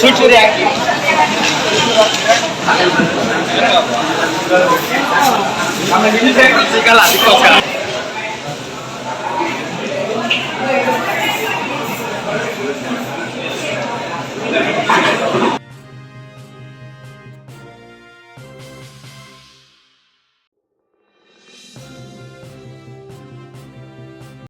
Tutu daki. Thank you.